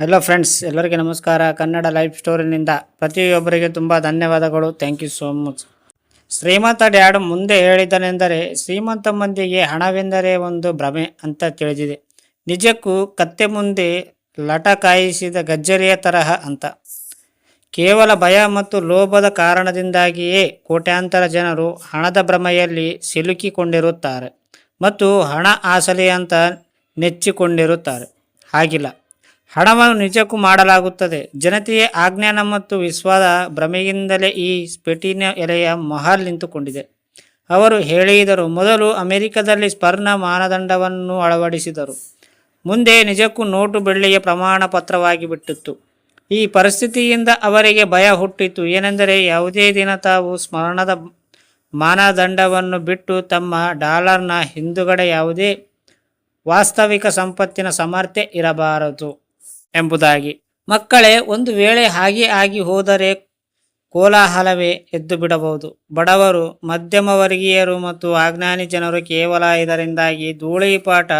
Hello friends ಎಲ್ಲರಿಗೆ ನಮಸ್ಕಾರ. Kannada life ಸ್ಟೋರಿನಿಂದ ಪ್ರತಿಯೊಬ್ಬರಿಗೆ ತುಂಬ ಧನ್ಯವಾದಗಳು. ಥ್ಯಾಂಕ್ ಯು ಸೋ ಮಚ್ ಶ್ರೀಮಂತ ಡ್ಯಾಡ್ ಮುಂದೆ ಹೇಳಿದನೆಂದರೆ ಶ್ರೀಮಂತ ಮಂದಿಗೆ ಹಣವೆಂದರೆ ಒಂದು ಭ್ರಮೆ ಅಂತ ತಿಳಿದಿದೆ. ನಿಜಕ್ಕೂ ಕತ್ತೆ ಮುಂದೆ ಲಟ ಕಾಯಿಸಿದ ಗಜ್ಜರಿಯ ತರಹ ಅಂತ. ಕೇವಲ ಭಯ ಮತ್ತು ಲೋಭದ ಕಾರಣದಿಂದಾಗಿಯೇ ಕೋಟ್ಯಾಂತರ ಜನರು ಹಣದ ಭ್ರಮೆಯಲ್ಲಿ ಸಿಲುಕಿಕೊಂಡಿರುತ್ತಾರೆ ಮತ್ತು ಹಣ ಆಸಲಿ ಅಂತ ನೆಚ್ಚಿಕೊಂಡಿರುತ್ತಾರೆ. ಹಾಗಿಲ್ಲ. ಹಣವನ್ನು ನಿಜಕ್ಕೂ ಮಾಡಲಾಗುತ್ತದೆ. ಜನತೆಯ ಆಜ್ಞಾನ ಮತ್ತು ವಿಶ್ವದ ಭ್ರಮೆಯಿಂದಲೇ ಈ ಸ್ಪೆಟಿನ ಎಲೆಯ ಮಹಲ್ ನಿಂತುಕೊಂಡಿದೆ. ಅವರು ಹೇಳಿದರು, ಮೊದಲು ಅಮೆರಿಕದಲ್ಲಿ ಸ್ಪರ್ನ ಮಾನದಂಡವನ್ನು ಅಳವಡಿಸಿದರು. ಮುಂದೆ ನಿಜಕ್ಕೂ ನೋಟು ಬೆಳ್ಳಿಯ ಪ್ರಮಾಣ ಪತ್ರವಾಗಿ ಬಿಟ್ಟಿತ್ತು. ಈ ಪರಿಸ್ಥಿತಿಯಿಂದ ಅವರಿಗೆ ಭಯ ಹುಟ್ಟಿತು. ಏನೆಂದರೆ, ಯಾವುದೇ ದಿನ ತಾವು ಸ್ಮರಣದ ಮಾನದಂಡವನ್ನು ಬಿಟ್ಟು ತಮ್ಮ ಡಾಲರ್ನ ಹಿಂದುಗಡೆ ಯಾವುದೇ ವಾಸ್ತವಿಕ ಸಂಪತ್ತಿನ ಸಮರ್ಥ್ಯ ಇರಬಾರದು. ಎಂಬುದಾಗಿ. ಮಕ್ಕಳೇ, ಒಂದು ವೇಳೆ ಹಾಗೆ ಆಗಿ ಹೋದರೆ ಕೋಲಾಹಲವೇ ಎದ್ದು ಬಿಡಬಹುದು. ಬಡವರು ಮಧ್ಯಮ ವರ್ಗೀಯರು ಮತ್ತು ಆಜ್ಞಾನಿ ಜನರು ಕೇವಲ ಇದರಿಂದಾಗಿ ಧೂಳಿಪಾಟ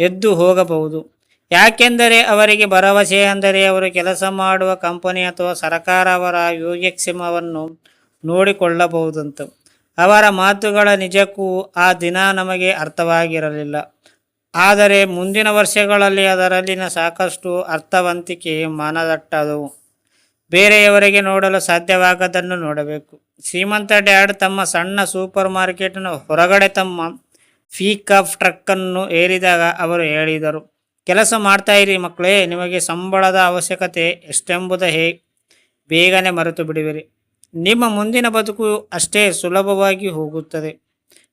ಎದ್ದು ಹೋಗಬಹುದು. ಯಾಕೆಂದರೆ ಅವರಿಗೆ ಭರವಸೆ ಅಂದರೆ ಅವರು ಕೆಲಸ ಮಾಡುವ ಕಂಪನಿ ಅಥವಾ ಸರ್ಕಾರ ಅವರ ಯೋಗಕ್ಷೇಮವನ್ನು ನೋಡಿಕೊಳ್ಳಬಹುದಂತ. ಅವರ ಮಾತುಗಳ ನಿಜಕ್ಕೂ ಆ ದಿನ ನಮಗೆ ಅರ್ಥವಾಗಿರಲಿಲ್ಲ. ಆದರೆ ಮುಂದಿನ ವರ್ಷಗಳಲ್ಲಿ ಅದರಲ್ಲಿನ ಸಾಕಷ್ಟು ಅರ್ಥವಂತಿಕೆ ಮನದಟ್ಟದು. ಬೇರೆಯವರಿಗೆ ನೋಡಲು ಸಾಧ್ಯವಾಗದನ್ನು ನೋಡಬೇಕು. ಶ್ರೀಮಂತ ಡ್ಯಾಡ್ ತಮ್ಮ ಸಣ್ಣ ಸೂಪರ್ ಮಾರ್ಕೆಟ್ನ ಹೊರಗಡೆ ತಮ್ಮ ಫೀಕಫ್ ಟ್ರಕ್ಕನ್ನು ಏರಿದಾಗ ಅವರು ಹೇಳಿದರು, ಕೆಲಸ ಮಾಡ್ತಾ ಇರಿ ಮಕ್ಕಳೇ, ನಿಮಗೆ ಸಂಬಳದ ಅವಶ್ಯಕತೆ ಎಷ್ಟೆಂಬುದ ಹೇ, ಬೇಗನೆ ಮರೆತು ಬಿಡುವಿರಿ. ನಿಮ್ಮ ಮುಂದಿನ ಬದುಕು ಅಷ್ಟೇ ಸುಲಭವಾಗಿ ಹೋಗುತ್ತದೆ.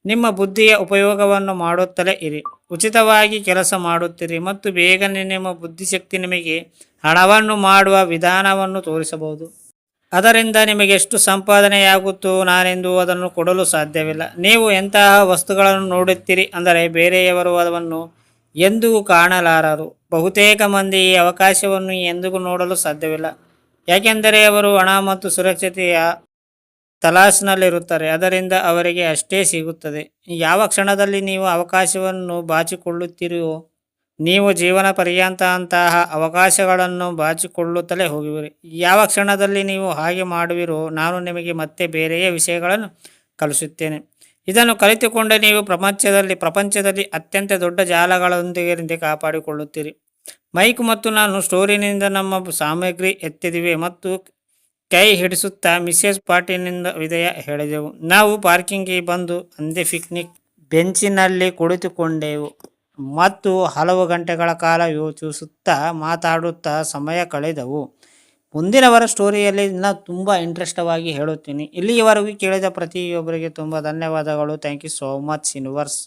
ನಿಮ್ಮ ಬುದ್ಧಿಯ ಉಪಯೋಗವನ್ನು ಮಾಡುತ್ತಲೇ ಇರಿ. ಉಚಿತವಾಗಿ ಕೆಲಸ ಮಾಡುತ್ತೀರಿ ಮತ್ತು ಬೇಗನೆ ನಿಮ್ಮ ಬುದ್ಧಿಶಕ್ತಿ ನಿಮಗೆ ಹಣವನ್ನು ಮಾಡುವ ವಿಧಾನವನ್ನು ತೋರಿಸಬಹುದು. ಅದರಿಂದ ನಿಮಗೆ ಎಷ್ಟು ಸಂಪಾದನೆಯಾಗುತ್ತೋ ನಾನೆಂದು ಅದನ್ನು ಕೊಡಲು ಸಾಧ್ಯವಿಲ್ಲ. ನೀವು ಎಂತಹ ವಸ್ತುಗಳನ್ನು ನೋಡುತ್ತೀರಿ ಅಂದರೆ ಬೇರೆಯವರು ಅದನ್ನು ಎಂದಿಗೂ ಕಾಣಲಾರರು. ಬಹುತೇಕ ಮಂದಿ ಈ ಅವಕಾಶವನ್ನು ಎಂದಿಗೂ ನೋಡಲು ಸಾಧ್ಯವಿಲ್ಲ. ಯಾಕೆಂದರೆ ಅವರು ಹಣ ಮತ್ತು ಸುರಕ್ಷತೆಯ ತಲಾಸ್ನಲ್ಲಿರುತ್ತಾರೆ. ಅದರಿಂದ ಅವರಿಗೆ ಅಷ್ಟೇ ಸಿಗುತ್ತದೆ. ಯಾವ ಕ್ಷಣದಲ್ಲಿ ನೀವು ಅವಕಾಶವನ್ನು ಬಾಚಿಕೊಳ್ಳುತ್ತೀರೋ ನೀವು ಜೀವನ ಪರ್ಯಂತ ಅಂತಹ ಅವಕಾಶಗಳನ್ನು ಬಾಚಿಕೊಳ್ಳುತ್ತಲೇ ಹೋಗುವಿರಿ. ಯಾವ ಕ್ಷಣದಲ್ಲಿ ನೀವು ಹಾಗೆ ಮಾಡುವಿರೋ, ನಾನು ನಿಮಗೆ ಮತ್ತೆ ಬೇರೆಯೇ ವಿಷಯಗಳನ್ನು ಕಲಿಸುತ್ತೇನೆ. ಇದನ್ನು ಕಲಿತುಕೊಂಡೇ ನೀವು ಪ್ರಪಂಚದಲ್ಲಿ ಪ್ರಪಂಚದಲ್ಲಿ ಅತ್ಯಂತ ದೊಡ್ಡ ಜಾಲಗಳೊಂದಿಗೆ ಕಾಪಾಡಿಕೊಳ್ಳುತ್ತೀರಿ. ಮೈಕ್ ಮತ್ತು ನಾನು ಸ್ಟೋರಿನಿಂದ ನಮ್ಮ ಸಾಮಗ್ರಿ ಎತ್ತಿದಿವೆ ಮತ್ತು ಕೈ ಹಿಡಿಸುತ್ತಾ ಮಿಸೆಸ್ ಪಾಟಿನಿಂದ ವಿದಯ ಹೇಳಿದೆವು. ನಾವು ಪಾರ್ಕಿಂಗ್ಗೆ ಬಂದು ಅಂದೆ ಪಿಕ್ನಿಕ್ ಬೆಂಚಿನಲ್ಲಿ ಕುಳಿತುಕೊಂಡೆವು. ಮತ್ತು ಹಲವು ಗಂಟೆಗಳ ಕಾಲ ಯೋಚಿಸುತ್ತಾ ಮಾತಾಡುತ್ತಾ ಸಮಯ ಕಳೆದವು. ಮುಂದಿನವರ ಸ್ಟೋರಿಯಲ್ಲಿ ನಾನು ತುಂಬ ಇಂಟ್ರೆಸ್ಟವಾಗಿ ಹೇಳುತ್ತೀನಿ. ಇಲ್ಲಿಯವರೆಗೂ ಕೇಳಿದ ಪ್ರತಿಯೊಬ್ಬರಿಗೆ ತುಂಬ ಧನ್ಯವಾದಗಳು. Thank you so much universe